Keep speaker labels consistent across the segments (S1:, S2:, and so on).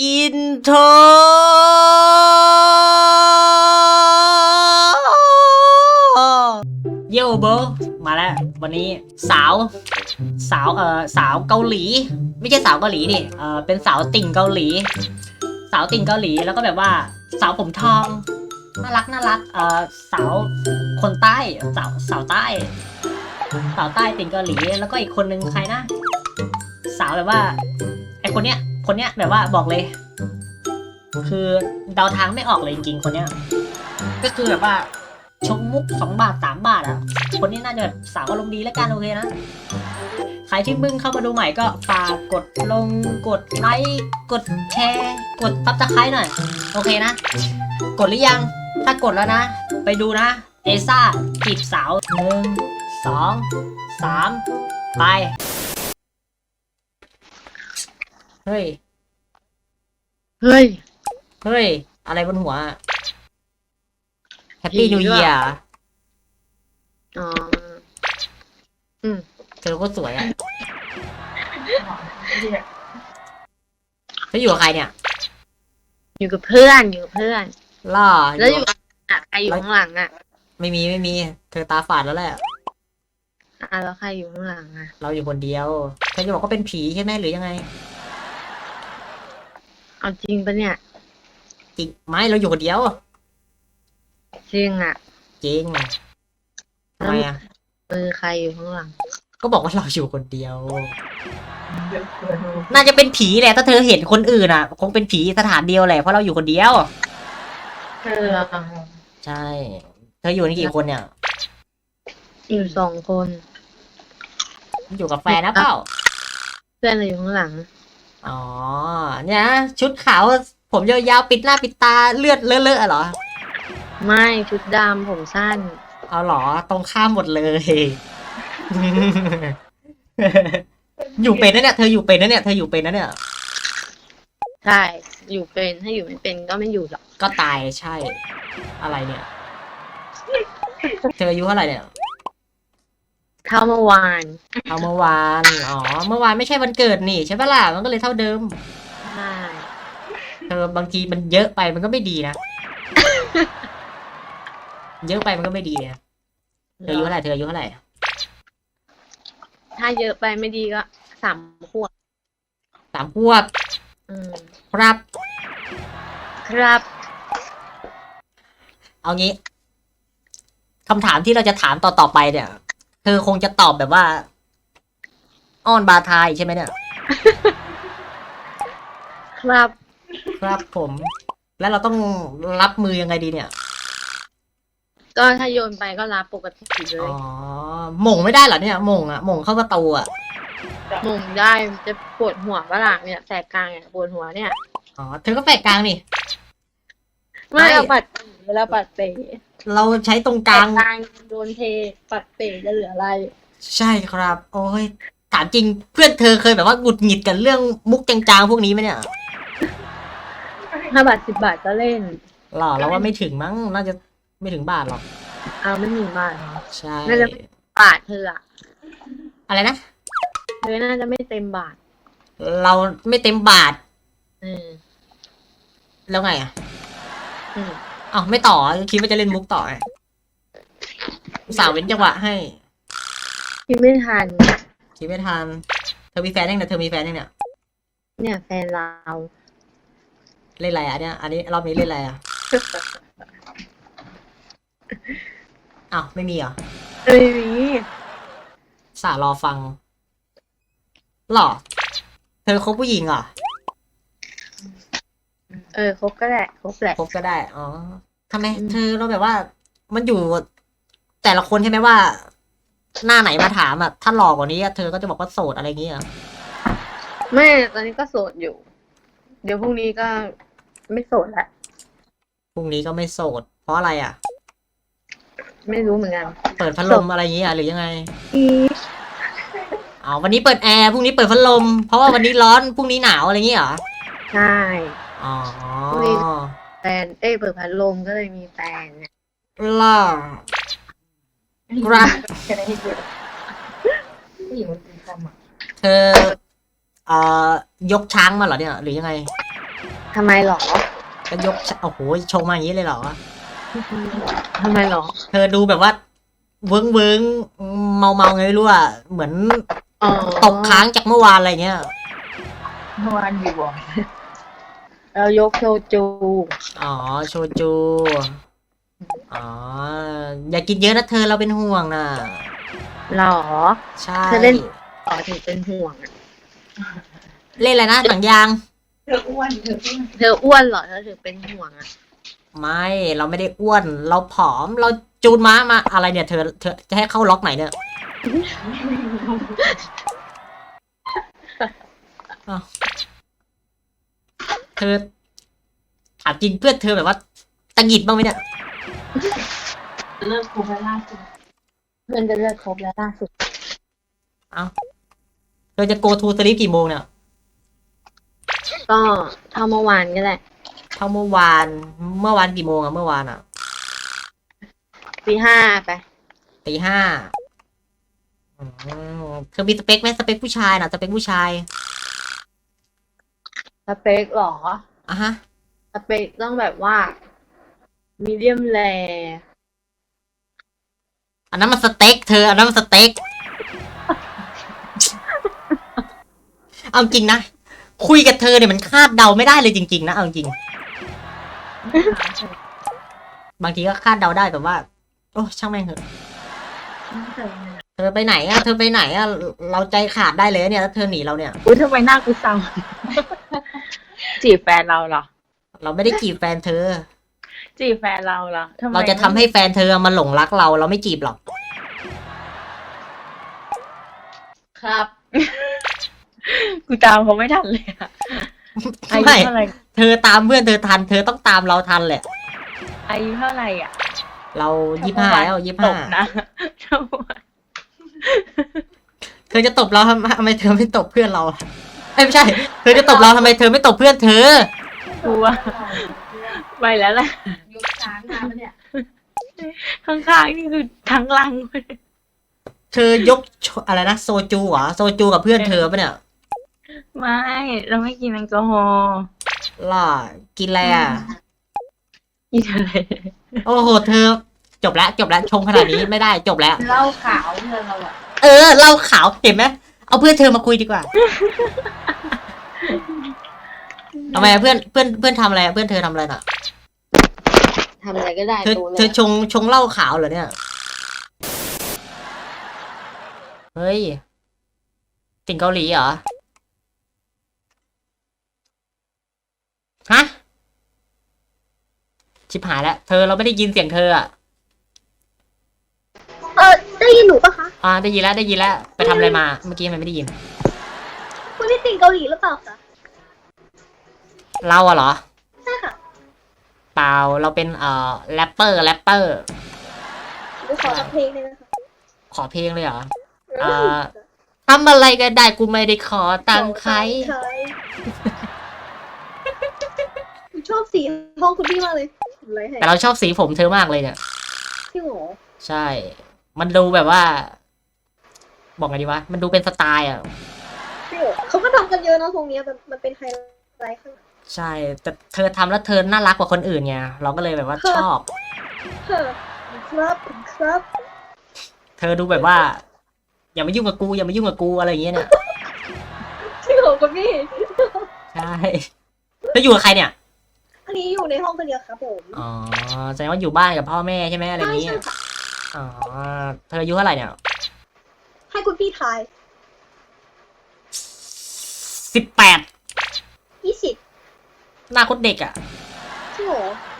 S1: อินโทรโยโบมาแล้ว วันนี้สาว สาวเอ่อสาวเกาหลี ไม่ใช่สาวเกาหลีดิเอ่อเป็นสาวติ่งเกาหลี สาวติ่งเกาหลีแล้วก็แบบว่า สาวผมทองน่ารักน่ารักเอ่อสาวคนใต้สาวสาวใต้ สาวใต้ติ่งเกาหลี แล้วก็อีกคนนึงใครนะ สาวแบบว่าไอคนเนี้ย คนเนี้ยแบบว่าบอกเลย คือเดาทางไม่ออกเลยจริงๆคนเนี้ย ก็คือแบบว่าชงมุกสองบาทสามบาทอะ คนนี้น่าจะแบบสาวอารมณ์ดีแล้วกันโอเคนะ ใครที่มึงเข้ามาดูใหม่ก็ฝากกดลงกดไลค์กดแชร์ กดซับสไครต์หน่อย โอเคนะ กดหรือยัง ถ้ากดแล้วนะ ไปดูนะ เอซ่าจีบสาวหนึ่งสองสามไป เฮ้ย
S2: เฮ้ย
S1: เฮ้ย อะไรบนหัวแฮปปี้
S2: ผี
S1: นิว
S2: ด้
S1: เยี
S2: วย
S1: ยร์
S2: อ๋อ อืม
S1: เธอก็สวยอะเธออยู่กับใครเนี่ย
S2: อยู่กับเพื่อนอยู่กับเพื่อน
S1: ล่อ
S2: แล้วอ
S1: อยู่
S2: ยู่กับอะใครอยู่ข้างหลังอะ
S1: ไม่มีไม่มี เธอตาฝาดแล้วแหละ
S2: อะแล้วใครอยู่ข้างหลังอะ
S1: เราอยู่คนเดียวเธอจะบอกว่าเป็นผีใช่ไหมหรือยังไง
S2: เอาจริงปะเนี่ย
S1: จริงไม่เราอยู่คนเดียว
S2: จริงอะ
S1: จริงทำไมอะ
S2: มือใครอยู่ข้างหลัง
S1: ก็บอกว่าเราอยู่คนเดียว น่าจะเป็นผีแหละ ถ้าเธอเห็นคนอื่นอะ คงเป็นผีสถานเดียวแหละเพราะเราอยู่คนเดียว
S2: เธอ
S1: ใช่ เธออยู่นี่กี่คนเนี่ย
S2: อยู่สองคน
S1: อยู่กับแฟนนะเปล่า
S2: เพื่อนเราอยู่ข้างหลัง
S1: อ๋อ เนี่ยนะชุดขาวผมยาวๆปิดหน้าปิดตาเลือดเลอะๆเหรอ
S2: ไม่ชุดดำผมสั้น
S1: เอาเหรอตรงข้ามหมดเลย อยู่เป็นนะเนี่ยเธออยู่เป็นนะเนี่ยเธออยู่เป็นนะเนี่ย
S2: ใช่ อยู่เป็นถ้าอยู่ไม่เป็นก็ไม่อยู่หรอก
S1: ก็ตายใช่ อะไรเนี่ย เธออายุเท่าไหร่เนี่ย
S2: เท่าเมื่อวาน
S1: เอาเมื่อวาน อ๋อ เมื่อวานไม่ใช่วันเกิดนี่ใช่ปะล่ะ มันก็เลยเท่าเดิม
S2: ใช่
S1: เธอบางทีมันเยอะไปมันก็ไม่ดีนะ เยอะไปมันก็ไม่ดีนะเธออายุเท่าไหร่ เธออายุเท่าไหร่
S2: ถ้าเยอะไปไม่ดีก็สามขวบ
S1: สามขวบ
S2: อืม
S1: ครับ
S2: ครับ
S1: เอางี้คำถามที่เราจะถามต่อต่อไปเนี่ย เธอคงจะตอบแบบว่า อ้อนบาทายใช่ไหมเนี่ย
S2: ครับ
S1: ครับผม แล้วเราต้องรับมือยังไงดีเนี่ย
S2: ก็ถ้าโยนไปก็รับปกติเล
S1: อ๋อยหม่งไม่ได้เหรอเนี่ยหม่งอะหม่งเข้าประตูอะ
S2: หมุงได้จะปวดหัวปะล่ะเนี่ยแสกกลางเนี่ยปวดหัวเนี่ย
S1: อ๋อ เธอก็แฝกกลางนี่
S2: ไม่
S1: ไม่
S2: เอาปัดเวลาปัดเป๋
S1: เราใช้ตรงก
S2: ก
S1: ลา
S2: ลางงกลางโดนเทปัดเป๋จะเหลืออะไร
S1: ใช่ครับ โอ้ยถามจริงเพื่อนเธอเคยแบบว่าหงุดหงิดกันเรื่องมุกจางๆพวกนี้ไหมเนี่ย
S2: ห้าบาทสิบบาทก็เล่น
S1: หรอเราว่าไม่ถึงมั้งน่าจะไม่ถึงบาทหรอก
S2: เอาไม่ถึงบาทเหรอ
S1: ใช่
S2: น่าจะบาทเธออะ
S1: อะไรนะ
S2: เธอน่าจะไม่เต็มบาท
S1: เราไม่เต็มบาท
S2: อืม
S1: แล้วไงอะ
S2: อืม
S1: อ้าวไม่ต่อคิดว่าจะเล่นมุกต่อไงอุตสาวเว้นจังหวะให้
S2: คิดไม่ทัน
S1: คิดไม่ทันเธอมีแฟนยังเนี่ยเธอมีแฟนยังเนี่ย
S2: เนี่ยแฟนเรา
S1: เล่นอะไรอะเนี่ยอันนี้รอบนี้เล่นอะไรอะอ้าวไม่มีเหรอ
S2: เอ้ยมี
S1: สารอฟังหรอเธอคบผู้หญิงเหรอ
S2: เออครบก็ได้ครบแหละ
S1: คบก็ได้ อ๋อทำไม
S2: อืม
S1: เธอเราแบบว่า มันอยู่ แต่ละคนใช่ไหมว่า หน้าไหนมาถามอะ ถ้าหลอกกว่านี้อะเธอก็จะบอกว่าโสดอะไรอย่างเงี้ยเหรอ
S2: ไม่ตอนนี้ก็โสดอยู่ เดี๋ยวพรุ่งนี้ก็ไม่โสดละ
S1: พรุ่งนี้ก็ไม่โสด เพราะอะไรอะ
S2: ไม่รู้เหมือนกัน
S1: เปิดพัดลมอะไรอย่างเงี้ยหรือยังไง
S2: อี
S1: อ๋อวันนี้เปิดแอร์ พรุ่งนี้เปิดพัดลม เพราะว่าวันนี้ร้อน พรุ่งนี้หนาวอะไรอย่างเงี้ยเหรอ
S2: ใช่
S1: อ๋อ
S2: พรุ่งนี้แฟนเอ้ยเปิดพัดลมก็เลยมีแฟนเนี่ย
S1: ล่ะครับ
S2: ผู้หญิงมันเป็นคำอะ
S1: เธอเอ่อยกช้างมาเหรอเนี่ย หรือยังไง
S2: ทำไมหรอ
S1: ก็ยกชโอ้โหชงมาอย่างนี้เลยเหรอ
S2: ทำไมหรอ
S1: เธอดูแบบว่า เวิ้งเวิ้งเมาเมาๆไงไม่รู้อะเหมือน
S2: อ๋อ
S1: ตกค้างจากเมื่อวานอะไรเงี้ย
S2: เมื่อวานอยู่บ่อย เรายกโชจู
S1: อ๋อ โชจู อ๋อ อย่ากินเยอะนะเธอเราเป็นห่วงนะ
S2: หรอ
S1: ใช่
S2: เธอเล่นต่อถึงเป็นห่วงอะ
S1: เล่นอะไรนะหนังยาง
S2: เธออ้วนเธออ้วนเธออ้วนเหรอเธอถึงเป็นห่วงอะ
S1: ไม่เราไม่ได้อ้วน เราผอมเราจูนม้ามาอะไรเนี่ย เธอเธอจะให้เข้าล็อกไหนเนี่ยอ้าวเธอถามจริงเพื่อนเธอแบบว่าตังหงิดบ้างไหมเนี่ย
S2: เลิกคบแล้วล่าสุดเพื่อนจะเลิกคบแล้วล่าสุด
S1: เธอจะโกทูสลิปกี่โมงเนี่ย
S2: ก็เท่าเมื่อวานก็แหละ
S1: เท่าเมื่อวาน เมื่อวานกี่โมงอะเมื่อวานอะ
S2: ปีห้าไป
S1: ตีห้าอืมเธอมีสเปคไหมสเปคผู้ชายนะสเปคผู้ชาย
S2: ส เปคเหรอ
S1: อะฮะ
S2: สเปคต้องแบบว่ามีเดียมแร
S1: อันนั้นมันสเต็กเธอ อันนั้นมันสเต็ก เอาจริงนะ คุยกับเธอเนี่ยมันคาดเดาไม่ได้เลยจริง ๆ นะ เอาจริง บางทีก็คาดเดาได้แต่ว่า โอ้ช่างแม่งเถอะ เธอไปไหนอะเธอไปไหนอะเราใจขาดได้เลยเนี่ยถ้าเธอหนีเราเนี่ย
S2: อุ้ยทำไมหน้ากูเศร้า จีบแฟนเราเหรอ
S1: เราไม่ได้จีบแฟนเธอ
S2: จีบแฟนเราเหรอทำไม
S1: เราจะทำให้แฟนเธอมาหลงรักเรา เราไม่จีบหรอก
S2: ครับ กูตามเขาไม่ทันเลยอะอายุ
S1: ไม่
S2: เท่าไหร่
S1: เธอตามเพื่อนเธอทัน เธอต้องตามเราทันแหละ
S2: อายุเท่าไหร่อะ
S1: เรายี่ห้าแล้วยี่
S2: ต
S1: ห้า
S2: บนะทำไม
S1: เธอจะตบเราทำทำไมเธอไม่ตบเพื่อนเรา เอ้ยไม่ใช่ เธอจะตบเราทำไมเธอไม่ตบเพื่อนเธอ
S2: กูว่าไปแล้วแหละ
S3: ยกช้างมาปะเนี่ย
S2: ข้างๆนี่คือทั้งลังเลย
S1: เธอยกโชอะไรนะโซจูเหรอโซจูกับเพื่อนเธอปะเนี่ย
S2: ไม่เราไม่กินแอลกอฮอล์
S1: ล่ะกินอะไรอะ
S2: กินอะไร
S1: โอ้โห เธอ จบแล้วจบแล้วชงขนาดนี้ไม่ได้จบแล้ว
S3: เหล้าขาวเพื่อนเราอะ
S1: เออเล่าขาวเห็นไหม เอาเพื่อนเธอมาคุยดีกว่าทำไมอะเพื่อนเพื่อนเพื่อนทำอะไรอะเพื่อนเธอทำอะไรน่ะ
S2: ทำอะไรก็ได้
S1: เธอ
S2: ตัวเล
S1: เธอยชงชงเหล้าขาวเหรอเนี่ย เฮ้ย ติ่งเกาหลีเหรอ ฮะ ชิบหายแล้ว เธอเราไม่ได้ยินเสียงเธออะ
S4: เออได้ ยินหนูปะคะ
S1: อ่าได้ยินแล้วได้ยินแล้วไปทำอะไรมา เมื่อกี้ทำไมไม่ได้ยิน
S4: คุณที่ติ่งเกาหลีหรือเปล่าคะ
S1: เราอะเหรอ
S4: ใช่ค่ะ
S1: เปล่าเราเป็นเอ่อแรปเปอร์แรปเปอร์
S4: หนูขอสักเพลงหนึงนะคะ
S1: ขอเพลงเลยเหรอ อ่า ทำอะไรก็ได้กูไม่ได้ขอตังค์ใคร
S4: ขอตังค์ใครหนูชอบสีห้องคุณพี่มากเลยอะไรให้
S1: แต่เราชอบสีผมเธอมากเลยเนี่ย
S4: พี่หมู
S1: ใช่ มันดูแบบว่า บอกไงดีวะ มันดูเป็นสไตล์อะ
S4: พี่หมูเขาก็ทำกันเยอะเนอะตรงเนี้ยมันมันเป็นไฮไลท์ข้างหลัง
S1: ใช่ แต่เธอทำแล้วเธอน่ารักกว่าคนอื่นไง เราก็เลยแบบว่าชอบ
S4: เฮ้อครับครับ
S1: เธอดูแบบว่า อย่ามายุ่งกับกู อย่ามายุ่งกับกูอะไรอย่างเงี้ยเนี่ย
S4: พี่หมูคุณพี่
S1: ใช่เธออยู่กับใครเนี่ย
S4: อันนี้อยู่ในห้องคนเดียวครับผม
S1: อ๋อ แสดงว่าอยู่บ้านกับพ่อแม่ใช่ไหมอะไรอ
S4: ใช่
S1: ย่างเงี้
S4: ใช่
S1: ย
S4: ค่ะ
S1: อ๋อเธออายุเท่าไหร่เนี่ย
S4: ให้คุณพี่ทาย
S1: สิบแปด
S4: ยี่สิบ
S1: หน้าโคตรเด็กอะ
S4: พี่หมู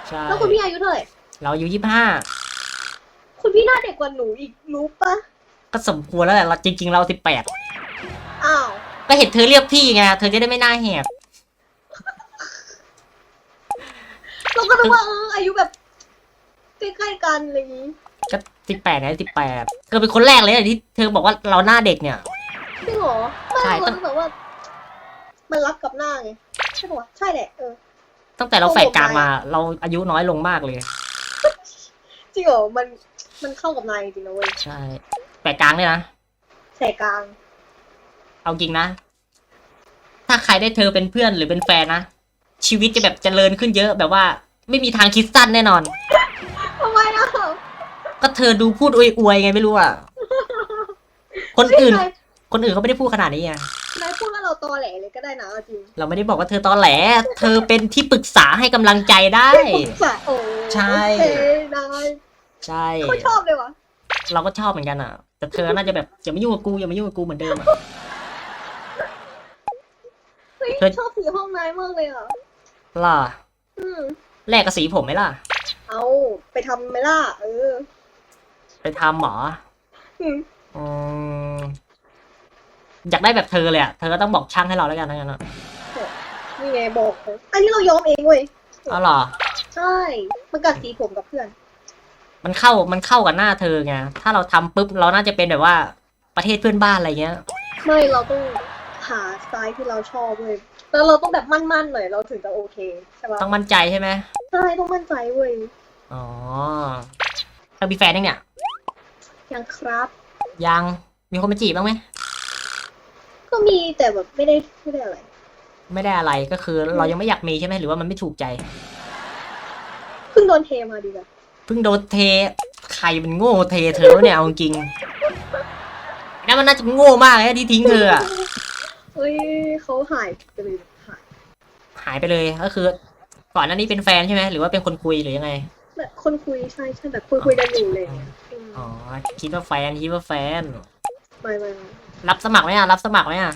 S1: ใช่
S4: แล้วคุณพี่อายุเท่าไหร่
S1: เราอายุยี่ห้า
S4: คุณพี่หน้าเด็กกว่าหนูอีกรู้ปะ
S1: ก็สมควรแล้วแหละเราจริง ๆ เราสิบแปด
S4: อ้าว
S1: ก็เห็นเธอเรียกพี่ไงเธอจะได้ไม่หน้าแหก
S4: เราก็นึกว่าเอออายุแบบใกล้ๆกันอะไรอย่างงี้
S1: ก็ สิบแปดไงสิบแปดเธอเป็นคนแรกเลยอะที่เธอบอกว่าเราหน้าเด็กเนี่ย
S4: จริงเหรอ
S1: ใช่
S4: ไม่
S1: ต้
S4: เรา
S1: อง
S4: รู้สึกว่า มันรับกับหน้าไงใช่ปะวะใช่แหละเออ
S1: ตั้งแต่เราแฝดกลางมา เราอายุน้อยลงมากเลย
S4: จริงเหรอมันมันเข้ากับนายจริงๆนะเว้ย
S1: ใช่แฝดกลางเนี่ยนะ
S4: แสกกลาง
S1: เอาจริงนะ ถ้าใครได้เธอเป็นเพื่อนหรือเป็นแฟนนะ ชีวิตจะแบบเจริญขึ้นเยอะแบบว่า ไม่มีทางคิดสั้นแน่นอน
S4: ทำไมอะ
S1: ก็เธอดูพูดอวยๆไงไม่รู้อะ คนอื่น
S4: นาย
S1: คนอื่นเขาไม่ได้พูดขนาดนี้ไง
S4: นายพูดว่าเราตอแหลเลยก็ได้นะเอาจริง
S1: เราไม่ได้บอกว่าเธอตอแหล เธอเป็นที่ปรึกษาให้กำลังใจได้
S4: สะโอ้
S1: ใช่
S4: โอเคนาย
S1: ใช่
S4: เขาชอบเลยวะ
S1: เราก็ชอบเหมือนกันอะ แต่เธอน่าจะแบบอย่ามายุ่งกับกูอย่ามายุ่งกับกูเหมือนเดิมอะ
S4: เฮ้ย
S1: เธอ
S4: ชอบสีห้องนายมากเลยอะ
S1: ล่ะ
S4: อืม
S1: แลกกับสีผมไหมล่ะ
S4: เอาไปทำไหมล่ะเออ
S1: ไปทำหมอ
S4: อืม
S1: อืมอยากได้แบบเธอเลยอะ เธอก็ต้องบอกช่างให้เราแล้วกันทั้งนั้นอะ
S4: นี่ไงบอกเลยอันนี้เราย้อมเองเว้ย
S1: อ๋อเหรอ
S4: ใช่ มันกัดสีผมกับเพื่อน
S1: มันเข้ามันเข้ากับหน้าเธอไง ถ้าเราทำปุ๊บเราน่าจะเป็นแบบว่าประเทศเพื่อนบ้านอะไรเงี้ย
S4: ไม่เราต้องหาสไตล์ที่เราชอบเว้ยแล้วเราต้องแบบมั่นๆหน่อยเราถึงจะโอเคใช่ปะ
S1: ต้องมั่นใจใช่ไหม
S4: ใช่ต้องมั่นใจเว้ย
S1: อ๋อเธอมีแฟนยังเนี่ย
S4: ยังครับ
S1: ยัง มีคนมาจีบบ้างไหม
S4: ก็มีแต่แบบไม่ได้ไม่ได้อะไร
S1: ไม่ได้อะไรก็คือ เรายังไม่อยากมีใช่ไหมหรือว่ามันไม่ถูกใจ
S4: เพิ่งโดนเทมาดีกว่า
S1: เพิ่งโดนเท ใครมันโง่เทเธอวะเนี่ยเอาจริงๆนั่นมันน่าจะโง่มากเลยนะที่ทิ้งเธออะ
S4: เฮ้ยเขาหายไปเลยหาย
S1: หายไปเลยก็คือ ก่อนหน้านี้เป็นแฟนใช่ไหมหรือว่าเป็นคนคุยหรือยังไง
S4: แบบคนคุยใช่ใช่แบบคุยคุยกันอยู่เลยเนี่ย อืม
S1: อ๋อคิดว่าแฟนคิดว่าแฟน
S4: ไม่ไม่ไม่
S1: รับสมัครไหมอะรับสมัครไหมอะ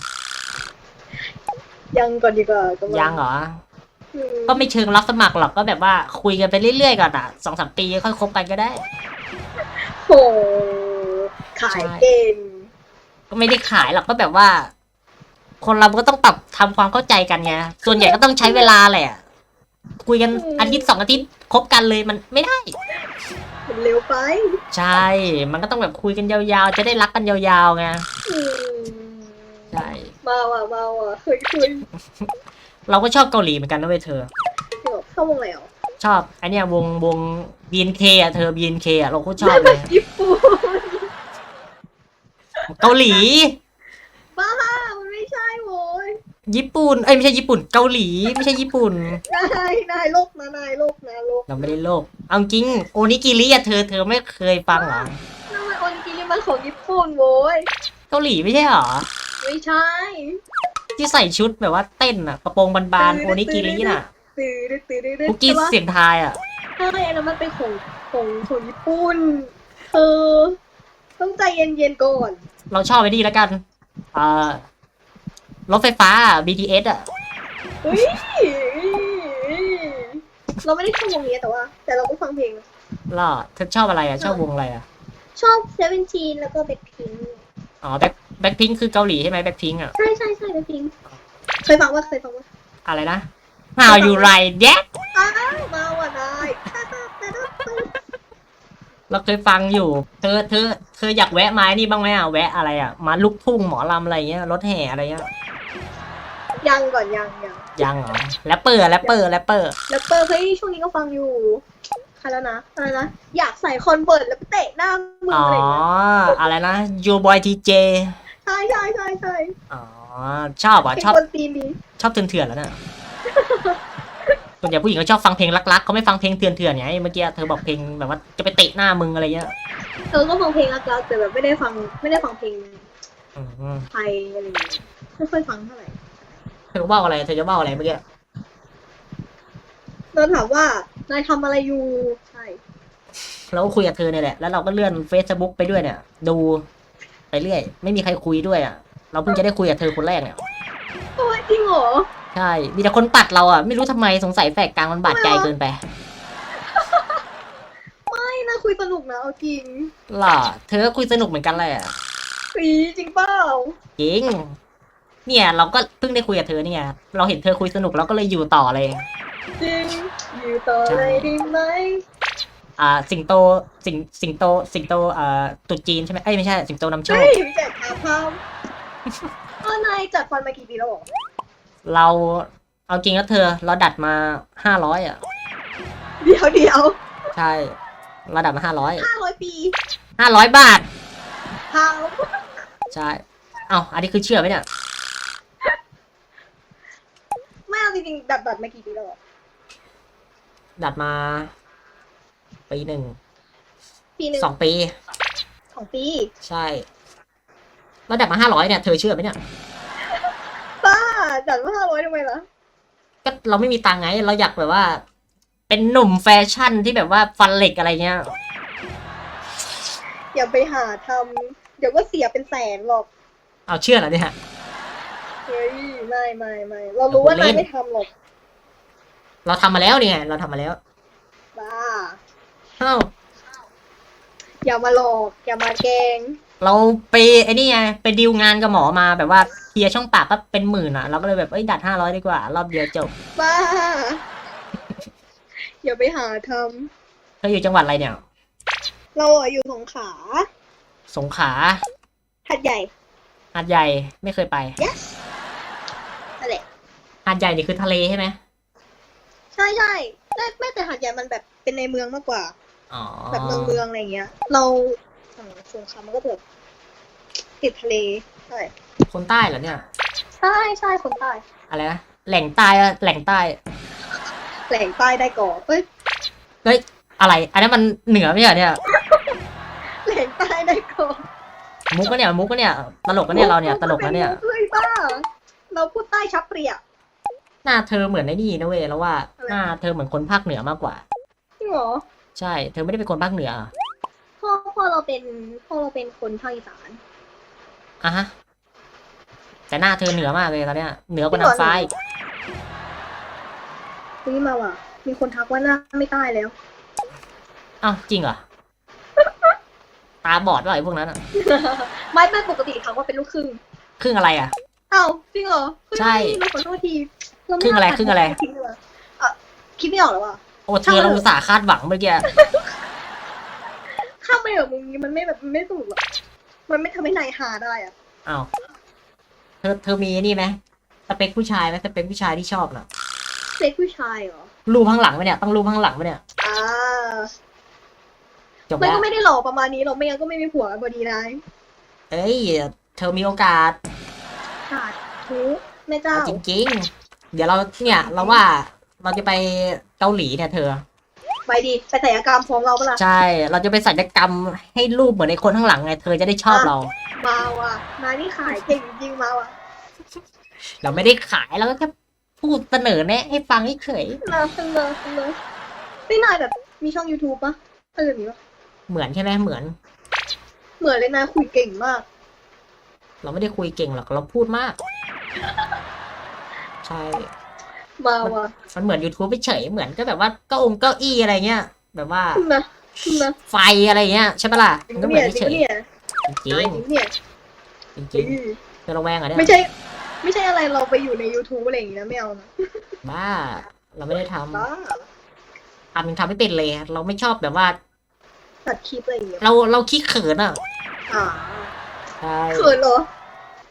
S4: ยังก่อนดีกว่าก็ว่า
S1: ยังเหรอ
S4: อืม
S1: ก็ไม่เชิงรับสมัครหรอกก็แบบว่าคุยกันไปเรื่อยๆก่อนอะสองสามปีค่อยคบกันก็ได้
S4: โหขายเก่ง
S1: ก็ไม่ได้ขายหรอกก็แบบว่า คนเราก็ต้องปรับทำความเข้าใจกันไงส่วนใหญ่ก็ต้องใช้เวลาแหละคุยกันอาทิตย์สองอาทิตย์คบกันเลยมันไม่ได้
S4: มันเร็วไป
S1: ใช่ มันก็ต้องแบบคุยกันยาวๆ จะได้รักกันยาวๆไง
S4: อืม
S1: ใช่
S4: มาว่ะมาว่ะเคยคุย
S1: เราก็ชอบเกาหลีเหมือนกันนะเว้ยเธอ
S4: ที่บอกเข้าวงแล้ว
S1: ชอบไอเนี้ยวงวง BNK อะเธอ BNK อะเราก็ชอบเลย
S4: ญี่ปุ่น
S1: เกาหลี
S4: บ้ามันไม่ใช่โว้ย
S1: ญี่ปุ่น เอ้ยไม่ใช่ญี่ปุ่น เกาหลี ไม่ใช่ญี่ปุ่น
S4: นายนายโลกนะนายโลกนะโลก
S1: เราไม่ได้โลภเอาจริง โอนิกิริอะเธอ เธอไม่เคยฟังเหรอ
S4: นั่นมันโอนิกิริมันของญี่ปุ่นโว้ย
S1: เกาหลีไม่ใช่เหรอ
S4: ไม่ใช่
S1: ที่ใส่ชุดแบบว่าเต้นอะกระโปรงบานๆ โอนิกิริน่ะ
S4: ตื่นตื่นตื่นตื่น
S1: คุกกี้
S4: ใช่ปะ
S1: เสียงทายอะ
S4: ใช่อันนั้นมันเป็นของของของญี่ปุ่นเธอต้องใจเย็นๆก่อน
S1: เราชอบไปดีแล้วกัน เอ่อ รถไฟฟ้า BTS อะ
S4: เฮ้ยเราไม่ได้ชอบวงนี้แต่ว่า แต่เราก็ฟังเพลงนะ
S1: ล่ะเธอชอบอะไรอะ ชอบวงอะไรอะ
S4: ชอบเซเว่นทีนแล้วก็แบ็คพิง
S1: อ๋อแบ็คแบ็คพิงคือเกาหลีใช่ไหมแบ็คพิงอะ
S4: ใช่ใช่ใช่แบ็คพิงเคยฟังว่าเคยฟังว่า
S1: อะไรนะ How you like that
S4: อ้าวมาว่ะนาย
S1: เราเคยฟังอยู่ เธอเธอเธออยากแวะไม้นี่บ้างไหมอะ แวะอะไรอะ มาลุกทุ่งหมอลำอะไรเงี้ย รถแห่อะไรเงี้ย
S4: ยังก่อนยังยัง
S1: ยังเหรอแรปเปอร์แรปเปอร์แรปเปอร์
S4: แล้วเปิดเฮ้ยช่วงนี้ก็ฟังอยู่ใครแล้วนะอะไรนะอยากใส่คอนเวิร์ตแล้วไปเตะหน้ามึง
S1: อ๋อ
S4: อะไรอย่างเงี้ย
S1: อะไรนะ You Boy TJ
S4: ใช่ใช่ใช่ใช่
S1: อ๋อชอบอะ
S4: เป็น
S1: ชอบ
S4: คนตีนดี
S1: ชอบเถื่อนๆแล้วเนี่ยส่วนใหญ่ผู้หญิงก็ชอบฟังเพลงรักๆเขาไม่ฟังเพลงเถื่อนๆไงเมื่อกี้เธอบอกเพลงแบบว่าจะไปเตะหน้ามึงอะไรเงี้ย
S4: เธอก็ฟังเพลงรักๆแต่แบบไม่ได้ฟังไม่ได้ฟังเพลง
S1: อืม
S4: ไทยอะไรอย่างเงี้ยไม่ค่อยฟังเท่าไหร่
S1: เธอว่าอะไรเธอจะว่าอะไรเมื่อกี้
S4: เราถามว่านายทำอะไรอยู่ใช่
S1: เราก็คุยกับเธอเนี่ยแหละแล้วเราก็เลื่อน Facebook ไปด้วยเนี่ย ดูไปเรื่อย ไม่มีใครคุยด้วยอะ เราเพิ่งจะได้คุยกับเธอคนแรกเนี่ย
S4: โอ้ยจริงเหรอ
S1: ใช่มีแต่คนปัดเราอะไม่รู้ทำไมสงสัยแฝกกลางมันบาดใจเกินไป
S4: ไม่นะคุยสนุกนะเอาจริง
S1: ล่ะเธอก็คุยสนุกเหมือนกันแหละ
S4: ปีจริงเปล่า
S1: จริง เนี่ย เราก็เพิ่งได้คุยกับเธอเนี่ย เราเห็นเธอคุยสนุกเราก็เลยอยู่ต่อเลย
S4: จริงอยู่ต่อเลยดีไหม
S1: อ่า สิงโตสิงสิงโตสิงโตอ่าตรุษจีนใช่ไหมเอ้ยไม่ใช่สิงโตนำโช
S4: เฮ้
S1: ค
S4: ยพี่แจกถามพามเออนายจัดฟันมากี่ปีแล้วเหรอ
S1: เราเอาจริงแล้วเธอ เราดัดมาห้าร้อยอะ
S4: เดี๋ยวเดี๋ยว
S1: ใช่เราดัดมาห้าร้อย
S4: ห้าร้อยปี
S1: ห้าร้อยบาท
S4: พาม
S1: ใช่ เอ้าอันนี้คือเชื่อไหมเนี่ย
S4: ไม่เอา จจริงๆดัดบัตรมากี่ปีแล้วอะ
S1: ดัดมา ปีหนึ่ง
S4: ปีหนึ่ง
S1: สองปี
S4: สองปี
S1: ใช่แล้วดัดมาห้าร้อยเนี่ยเธอเชื่อไหมเนี่ย
S4: ป้าดัดมาห้าร้อยทำไมล่ะ
S1: ก็เราไม่มีตังค์ไง เราอยากแบบว่า เป็นหนุ่มแฟชั่นที่แบบว่าฟันเหล็กอะไรเงี้ย
S4: อย่าไปหาทำเดี๋ยวก็เสียเป็นแสนหรอก
S1: เอาเชื่อเหรอเนี่ย
S4: เฮ้ยไม่ไม่ไม่เรารู้ว่า
S1: เล่
S4: นาย
S1: น
S4: ไม่ทำหรอก
S1: เราทำมาแล้วนี่ไงเราทำมาแล้ว
S4: บ้า
S1: เอ้า
S4: อย่ามาหลอกอย่ามาแกล้ง
S1: เราไปไอ้นี่ไงไปดีลงานกับหมอมาแบบว่าเคลียร์ช่องปากก็เป็นหมื่นอะ เราก็เลยแบบเอ้ยดัดห้าร้อยดีกว่า รอบเดียวจบ
S4: บ้าอย่าไปหาท
S1: เธออยู่จังหวัดอะไรเนี่ยำ
S4: เราอะอยู่สงขลา
S1: สงขลา
S4: หัดใหญ่
S1: หาดใหญ่ไม่เคยไป
S4: yes นั่นแหละ
S1: หาดใหญ่นี่คือทะเลใช่ไหม
S4: ใช่ใช่แม่แม่แต่หัดใหญ่มันแบบเป็นในเมืองมากกว่า
S1: อ๋อ
S4: แบบเมืองเมืองอะไรอย่างเงี้ย เราฝั่งสงขลามันก็แบบติดทะเลใช่
S1: คนใต้เหรอเนี่ย
S4: ใช่ใช่คนใต้
S1: อะไรนะแหล่งใต้อะแหล่งใต้
S4: แหล่งใต้ได้ก่อนเอ้ย
S1: เฮ้ยอะไร อันนั้นมันเหนือไม่ใช่เหรอเนี่ย
S4: แหล่งใต้ได้ก่อน
S1: มุกก็เนี่ยมุกก็เนี่ยตลกก็เนี่ยเราเนี่ยตลกนะเนี่ย
S4: เฮ้ยบ้าเราพูดใต้ชับเปรียบ
S1: หน้าเธอเหมือนไอ้นี่นะเว้ยแล้วว่า
S4: อะไร
S1: หน้าเธอเหมือนคนภาคเหนือมากกว่า
S4: จริงเหรอ
S1: ใช่ เธอไม่ได้เป็นคนภาคเหนือเหรอ
S4: พ่อพ่อเราเป็นพ่อเราเป็นคนภาคอีสาน
S1: อะฮะแต่หน้าเธอเหนือมากเลยตอนเนี้ยเหนือกว่านางฟ้าอีก
S4: นี่มาว่ะ มีคนทักว่าหน้าไม่ใต้แล้ว
S1: อ้าวจริงเหรอตาบอดว่าไอ้พวกนั้นอะ
S4: ไม่ไม่ปกติทักว่าเป็นลูกครึ่ง
S1: ครึ่งอะไรอะ
S4: อ้าวจริงเหรอ
S1: ใช่
S4: เราขอโทษที เาม่
S1: ครึ่งอะไร
S4: น่า
S1: ครึ่งอะไร
S4: คิดเลยว่ะอะคิดไม่ออกหรอวะ
S1: โอ้เธอเราอุตส่าห์คาดหวังเมื่อกี้
S4: ข้ามไปแบบมึงมันไม่แบบมันไม่สนุกหรอกมันไม่ทำให้นายหาได้อะ
S1: อ้าวเธอเธอมีนี่ไหมสเปคผู้ชายไหมสเปคผู้ชายที่ชอบน่ะ
S4: เซ็กผู้ชายเหรอ
S1: รูปข้างหลังไหมเนี่ยต้องรูปข้างหลังไหมเนี่ย
S4: อ่า
S1: จบ
S4: มัน
S1: แล้ว
S4: ก็ไม่ได้หล่อประมาณนี้หรอกไม่งั้นก็ไม่มีผัวพอดีนาย
S1: เอ้ย เธอมีโอกาส
S4: ขาดทุกแม่เจ้า
S1: จริงๆ เดี๋ยวเราเนี่ยเราว่าเราจะไปเกาหลีเนี่ยเธอ
S4: ไปดิไปศัลยกรรมพร้อมเราปะล่ะ
S1: ใช่ เราจะไปสัญญกรรมให้รูปเหมือนในคนข้างหลังไงเธอจะได้ชอบเรา
S4: มาว่ะนายนี่ขายเก่งจริงๆมาว่ะ
S1: เราไม่ได้ขายเราก็แค่พูดเสนอแนะให้ฟังเฉย
S4: น่าสนุกสนุกนี่นายแบบมีช่อง YouTube ปะเออแบบนี้ปะ
S1: ๆเหมือนใช่ไหมเหมือน
S4: เหมือนเลยนายคุยเก่งมาก
S1: เราไม่ได้คุยเก่งหรอกเราพูดมาก ใช่
S4: มาว่ะ
S1: มันเหมือน YouTube เฉยๆเหมือนก็แบบว่าเก้าองเก้าอี้อะไรเงี้ย แบบว่า
S4: นะนะ
S1: ไฟอะไรเงี้ยใช่ปะล่ะ
S4: จริ
S1: มัน
S4: ง
S1: ก็เหมื
S4: เนี่
S1: อยน
S4: จริ
S1: เฉ
S4: ง
S1: ย
S4: เนี่ย
S1: ๆจริ
S4: นาย
S1: ง
S4: จริงเนี่ย
S1: ๆจริงๆเธอระแวงเหรอะเนี่ย
S4: ไม่ใช่ ไม่ใช่อะไรเราไปอยู่ใน YouTube อะไรอย่างงี้นะไม่เอานะ
S1: บ้า เราไม่ได้ทำ
S4: บ้า
S1: ทำยังทำไม่เป็นเลย เราไม่ชอบแบบว่า
S4: ตัดคลิปอะไรอย่างเงี้ย
S1: เราเราขี้เขินอะ
S4: อ่า
S1: ใช่
S4: เขินเหรอ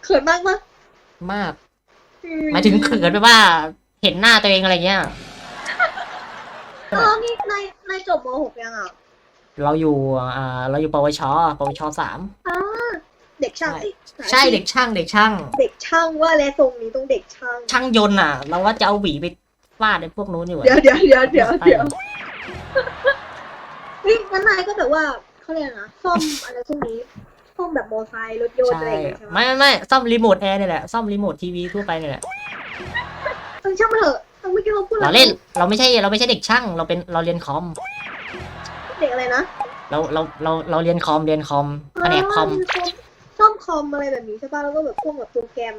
S4: เขินมากมะ
S1: มาก หมายถึงเขินแบบว่าเห็นหน้าตัวเองอะไรเงี้ย
S4: อ๋อนี่นายนายจบม .6 ยังอะ
S1: เราอยู่อ่าเราอยู่ปวชปวชสาม
S4: อ่าเด็กช่าง
S1: ใช่
S4: สิ
S1: ใช่เด็กช่างเด็กช่าง
S4: เด็กช่างว่าแล้วทรงนี้ต้องเด็กช่าง
S1: ช่างยนต์อะ เราว่าจะเอาหวีไปฟาดในพวกนู้นอยู่อะ
S4: เดี๋ยวเดี๋ยวเดี๋ยวเดี๋ยวเดี๋ยวนี่งั้นนายก็แบบว่าเขาเรียกอะไรนะซ่อมอะไรพวกนี้ ซ่อมแบบมอไซค์รถยนต์
S1: ใช่
S4: อะไรอย่างเงี้ยใช่ไหม
S1: ไม่ไม่ไม่ซ่อมรีโมทแอร์นี่แหละซ่อมรีโมททีวีทั่วไปนี่แหละ
S4: เออช่างมันเถอะเอาเมื่อกี้เราพูด
S1: เราเล่นเราไม่ใช่เราไม่ใช่เด็กช่างเราเป็นเราเรียนคอม
S4: เด็กอะไรนะ
S1: เราเราเราเราเรียนคอมเรียนคอมแผนกคอม
S4: ซ่อมคอมอะไรแบบนี้ใช่ป่ะแล้วก็แบบพวกแบบโปรแกรม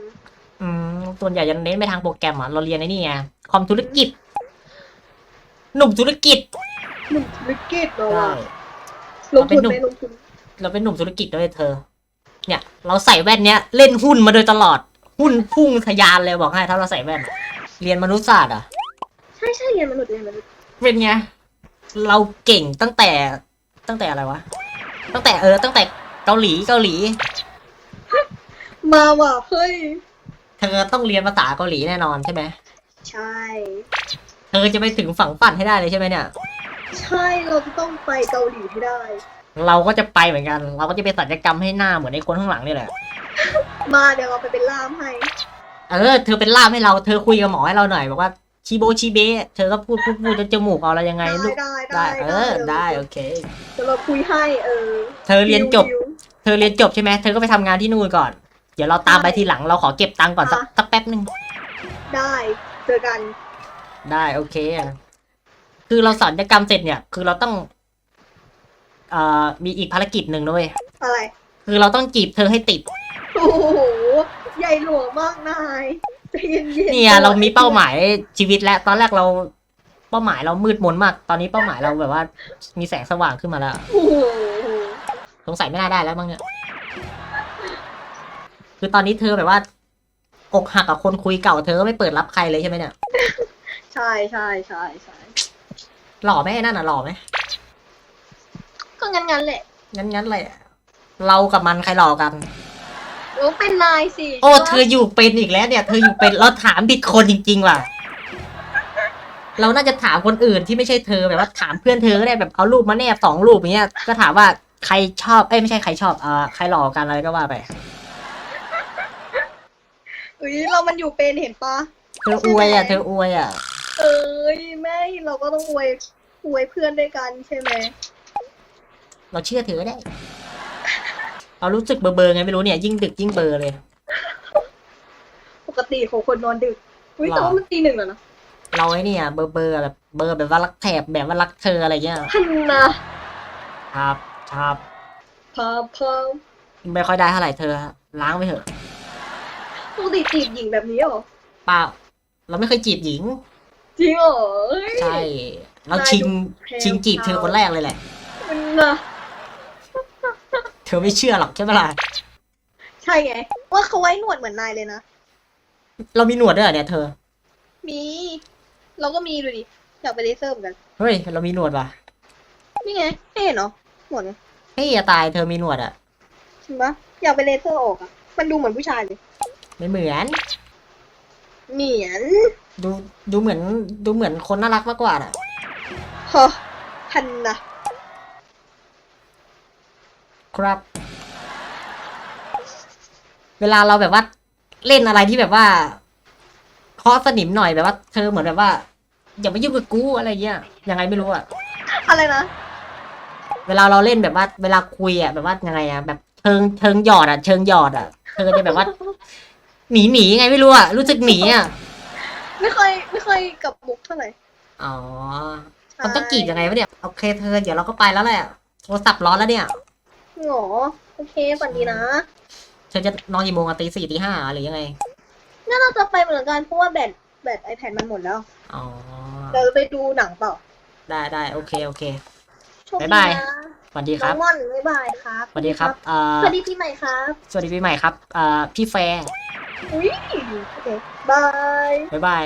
S1: อืมส่วนใหญ่จะเน้นไปทางโปรแกรมอะเราเรียนไอ้นี่ไงคอมธุรกิจ หนุ่มธุรกิจ
S4: หนุ่มธุรกิจเรา
S1: ใช่
S4: อะลงทุน
S1: เรา
S4: ไห
S1: เป็
S4: ม
S1: นหนุ่ม
S4: ลงทุน
S1: เราเป็นหนุ่มธุรกิจด้วยเธอ เนี่ย เราใส่แว่นเนี้ยเล่นหุ้นมาโดยตลอด หุ้นพุ่งทะยานเลยบอกให้ถ้าเราใส่แว่น เรียนมนุษยศาสตร์อะ
S4: ใช่ใช่เรียนมนุษย์เรียนมนุษย์
S1: เป็นไง เราเก่งตั้งแต่ตั้งแต่อะไรวะ ตั้งแต่เออ ตั้งแต่เกาหลีเกาหลี
S4: มาว่ะเฮ้ย
S1: เธอต้องเรียนภาษาเกาหลีแน่นอนใช่ไหม
S4: ใช่
S1: เธอจะไปถึงฝั่งฝันให้ได้เลยใช่ไหมเนี่ย
S4: ใช่เราจะต้องไปเกาหลีให้ได้
S1: เราก็จะไปเหมือนกัน เราก็จะไปศัลยกรรมให้หน้าเหมือนไอ้คนข้างหลังนี่แหละ
S4: มาเดี๋ยวเราไปเป็นล่ามให้
S1: เออ เธอเป็นล่ามให้เรา เธอคุยกับหมอให้เราหน่อยบอกว่าชีโบชีเบะเธอก็พูดพูดพูดจนจมูกเอาอะไรยังไง
S4: ได้
S1: ลูก
S4: ได้
S1: ได้เออ
S4: เยว
S1: ได้โอเค
S4: เดี๋ยวเราคุยให้เออ
S1: เธอเรียนจบ
S4: วิว
S1: เธอเรียนจบใช่ไหมเธอก็ไปทำงานที่นู่นก่อน เดี๋ยวเราตามไปทีหลังเราขอเก็บตังค์ก่อนสัก
S4: อะ
S1: สักแป๊บหนึ่ง
S4: ได้เจอกัน
S1: ได้โอเค คือเราสอนกิจกรรมเสร็จเนี่ย คือเราต้อง เอ่อมีอีกภารกิจหนึ่งด้วย
S4: อะไร
S1: คือเราต้องจีบเธอให้ติด
S4: โอ้โห ใหญ่หลวงมากนายใจเย็นๆ
S1: เนี่ยเรามีเป้าหมายชีวิตแล้วตอนแรกเรา เป้าหมายเรามืดมนมาก ตอนนี้เป้าหมายเราแบบว่า มีแสงสว่างขึ้นมาแล้ว
S4: โอ้โห
S1: สงสัยไม่น่าได้แล้วมั้งเนี่ย คือตอนนี้เธอแบบว่าอกหักกับคนคุยเก่าเธอก็ไม่เปิดรับใครเลยใช่ไหมเนี่ย
S4: ใช่ใช่ใช่ใช่
S1: หล่อไหมไอ้นั่นน่ะหล่อไหม
S4: ก็งั้นงั้นๆแหละ
S1: งั้นงั้นเลยเรากับมันใครหล่อกัน
S4: โอ้เป็นนายสิ
S1: โอ้ เธออยู่เป็นอีกแล้วเนี่ย เธออยู่เป็น เราถามผิดคนจริง ๆ ว่ะ เราน่าจะถามคนอื่นที่ไม่ใช่เธอแบบว่าถามเพื่อนเธอก็ได้แบบเอารูปมาแนบสองรูปอย่างเงี้ย ก็ถามว่าใครชอบ เอ้ยไม่ใช่ใครชอบ เอ่อใครหล่อกันอะไรก็ว่าไป
S4: เอ้ยเรามันอยู่เป็นเห็นปะ
S1: เธออวยอะ เธออวยอะ
S4: เอ้ยแม่เราก็ต้องอวยอวยเพื่อนด้วยกันใช่ไหม
S1: เราเชื่อเธอได้ เรารู้สึกเบอร์เบอร์ไงไม่รู้เนี่ย ยิ่งดึกยิ่งเบอร์เลย
S4: ปกติของคนนอนดึกอุ้ย
S1: หรอ
S4: แต่ว่ามันตีหนึ่งแล้วนะ
S1: เราไอ้เนี่ยเบอร์เบอร์แบบเบอร์แบบว่ารักแถบแบบว่ารักเธออะไรเงี้ย
S4: ฮันนะ
S1: ครับครับ
S4: พาพา
S1: ไม่ค่อยได้เท่าไหร่เธอล้างไปเถอะ
S4: ปกติจีบหญิงแบบนี้เหรอ
S1: เปล่าเราไม่เคยจีบหญิง
S4: จริงเหรอเอ้ย
S1: ใช่ เราชิง
S4: แพรว
S1: ชิงจีบเธอคนแรกเลยแหละ
S4: มันนะ
S1: เธอไม่เชื่อหรอกใช่ไหมล่ะ
S4: ใช่ไง ว่าเขาไว้หนวดเหมือนนายเลยนะ
S1: เรามีหนวดด้วยเหรอเนี่ยเธอ
S4: มี เราก็มีดูดิ อยากไปเลเซอร์เหมือนกัน
S1: เฮ้ย เรามีหนวดว่ะ
S4: นี่ไงไม่เห็นเหรอหนวดไง
S1: เฮ้ยอย่าตายเธอมีหนวดอะ
S4: ใช่ปะอยากไปเลเซอร์ออกอะมันดูเหมือนผู้ชายเลย
S1: ไม่เหมือน
S4: เหนียน
S1: ดูดูเหมือนดูเหมือนคนน่ารักมากกว่าน่ะ
S4: ฮะพันนะ
S1: ครับ เวลาเราแบบว่าเล่นอะไรที่แบบว่าเคาะสนิมหน่อยแบบว่า เธอเหมือนแบบว่า อย่ามายุ่งกับกูอะไรเงี้ยยังไงไม่รู้อะ
S4: อะไรนะ
S1: เวลาเราเล่นแบบว่า เวลาคุยอะแบบว่ายังไงอะแบบเชิงเชิงหยอดอะเชิงหยอดอะเธอจะแบบว่า หนีหนีไงไม่รู้อะรู้สึกหนีอะ
S4: ไม่เคยไม่เคยกับมุกเท่าไหร่
S1: อ๋อมันต้องจีบยังไงวะเนี่ย โอเคเธอเดี๋ยวเราก็ไปแล้วแหละ โทรศัพท์ร้อนแล้วเนี่ย
S4: หงอโอเคฝันดีนะ
S1: เธอจะนอนกี่โมงอะตีสี่ตีห้าหรือยังไง
S4: น่าเราจะไปเหมือนกันเพราะว่าแบตแบต iPad มันหมดแล้ว
S1: อ๋อ
S4: เราจะไปดูหนังต่อ
S1: ได้ได้โอเคโอเค
S4: โชคดี
S1: บ๊ายบาย
S4: นะ
S1: สวัสดีค
S4: น้อ
S1: รั
S4: ง
S1: บ
S4: ม่อนบ๊ายบายครับ
S1: สวัสดีครับเอ่อ
S4: สวัสดีปีใหม่ครับ
S1: สวัสดีปีใหม่ครับเอ่อพี่แฟร์
S4: อุ้ยโอเคบาย
S1: บ๊ายบาย